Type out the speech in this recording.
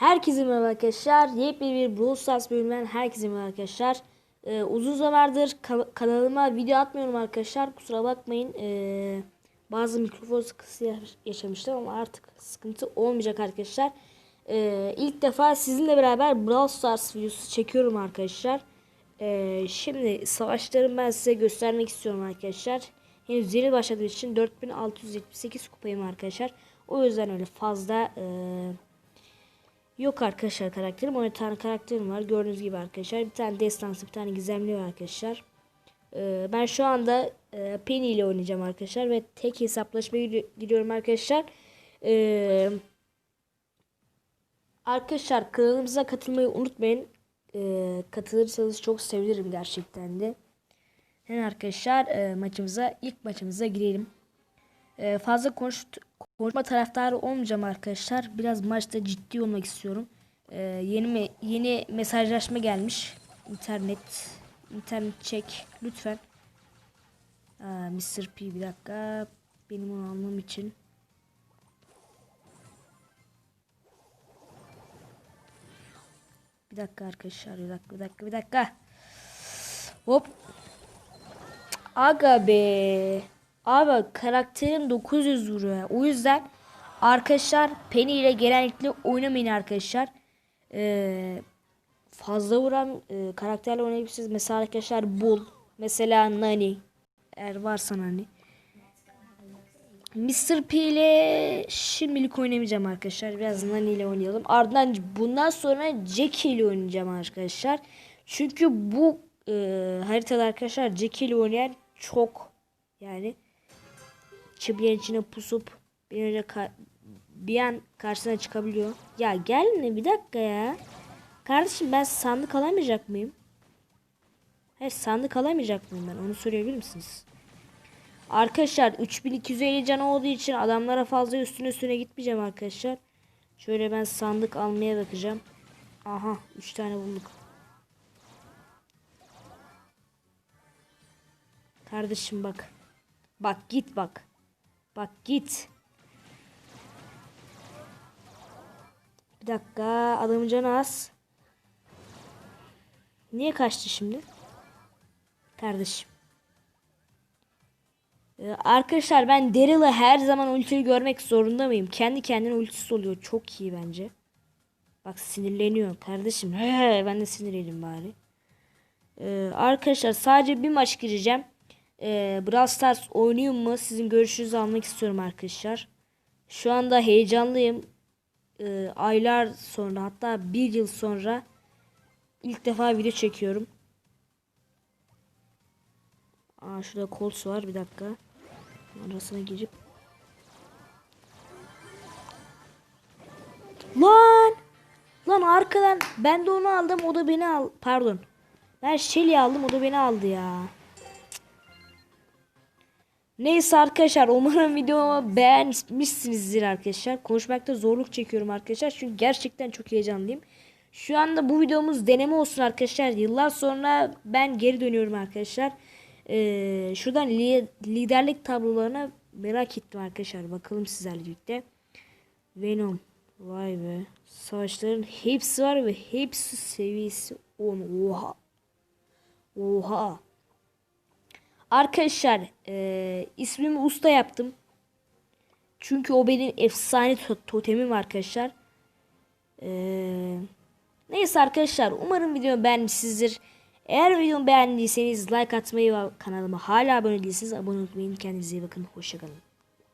Herkese merhaba arkadaşlar. Yepyeni bir Brawl Stars bölümünden herkese merhaba arkadaşlar. Ee, uzun zamandır ka- kanalıma video atmıyorum arkadaşlar. Kusura bakmayın. Ee, bazı mikrofon sıkıntısı ya- yaşamıştım ama artık sıkıntı olmayacak arkadaşlar. Ee, ilk defa sizinle beraber Brawl Stars videosu çekiyorum arkadaşlar. Ee, şimdi savaşlarımı ben size göstermek istiyorum arkadaşlar. Henüz yeni başladığım için 4678 kupayım arkadaşlar. O yüzden öyle fazla... Ee, Yok arkadaşlar karakterim. 10 tane karakterim var. Gördüğünüz gibi arkadaşlar. Bir tane destansı bir tane gizemli var arkadaşlar. Ee, ben şu anda e, Penny ile oynayacağım arkadaşlar. Ve tek hesaplaşmaya gidi- gidiyorum arkadaşlar. Ee, arkadaşlar kanalımıza katılmayı unutmayın. Ee, katılırsanız çok sevinirim gerçekten de. Hemen arkadaşlar e, maçımıza ilk maçımıza girelim. Ee, fazla konuş, konuşma taraftarı olmayacağım arkadaşlar. Biraz maçta ciddi olmak istiyorum. Ee, yeni me- yeni mesajlaşma gelmiş. İnternet internet çek lütfen. Aa, Mr. P bir dakika. Benim onu almam için. Bir dakika arkadaşlar. Bir dakika, bir dakika, bir dakika. Hop. Aga be. Abi karakterim 900 vuruyor. O yüzden arkadaşlar Penny ile genellikle oynamayın arkadaşlar. Ee, fazla vuran e, karakterle oynayabilirsiniz. Mesela arkadaşlar Bull. Mesela Nani. Eğer varsa Nani. Mr. P ile şimdilik oynamayacağım arkadaşlar. Biraz Nani ile oynayalım. Ardından bundan sonra Jackie ile oynayacağım arkadaşlar. Çünkü bu e, haritada arkadaşlar Jackie ile oynayan çok yani çıbıyan içine pusup bir önce ka- bir an karşısına çıkabiliyor. Ya gel ne bir dakika ya. Kardeşim ben sandık alamayacak mıyım? Hayır sandık alamayacak mıyım ben onu söyleyebilir misiniz? Arkadaşlar 3250 can olduğu için adamlara fazla üstüne üstüne gitmeyeceğim arkadaşlar. Şöyle ben sandık almaya bakacağım. Aha 3 tane bulduk. Kardeşim bak. Bak git bak. Bak git. Bir dakika adamın az. Niye kaçtı şimdi? Kardeşim. Ee, arkadaşlar ben Daryl'ı her zaman ultiyi görmek zorunda mıyım? Kendi kendine ultisi oluyor. Çok iyi bence. Bak sinirleniyor kardeşim. Ben de sinirlenim bari. Ee, arkadaşlar sadece bir maç gireceğim. Ee, Brawl Stars oynayayım mı? Sizin görüşünüzü almak istiyorum arkadaşlar. Şu anda heyecanlıyım. Ee, aylar sonra hatta bir yıl sonra ilk defa video çekiyorum. Aa şurada Colts var bir dakika. Arasına girip. Lan! Lan arkadan ben de onu aldım o da beni al. Pardon. Ben Shelly aldım o da beni aldı ya. Neyse arkadaşlar umarım videomu beğenmişsinizdir arkadaşlar. Konuşmakta zorluk çekiyorum arkadaşlar. Çünkü gerçekten çok heyecanlıyım. Şu anda bu videomuz deneme olsun arkadaşlar. Yıllar sonra ben geri dönüyorum arkadaşlar. Ee, şuradan li- liderlik tablolarına merak ettim arkadaşlar. Bakalım sizlerle birlikte. Venom. Vay be. Savaşların hepsi var ve hepsi seviyesi 10. Oha. Oha. Arkadaşlar e, ismimi usta yaptım. Çünkü o benim efsane to- totemim arkadaşlar. E, neyse arkadaşlar umarım videomu beğenmişsinizdir. Eğer videomu beğendiyseniz like atmayı ve kanalıma hala abone değilseniz abone olmayı unutmayın. Kendinize iyi bakın. Hoşçakalın.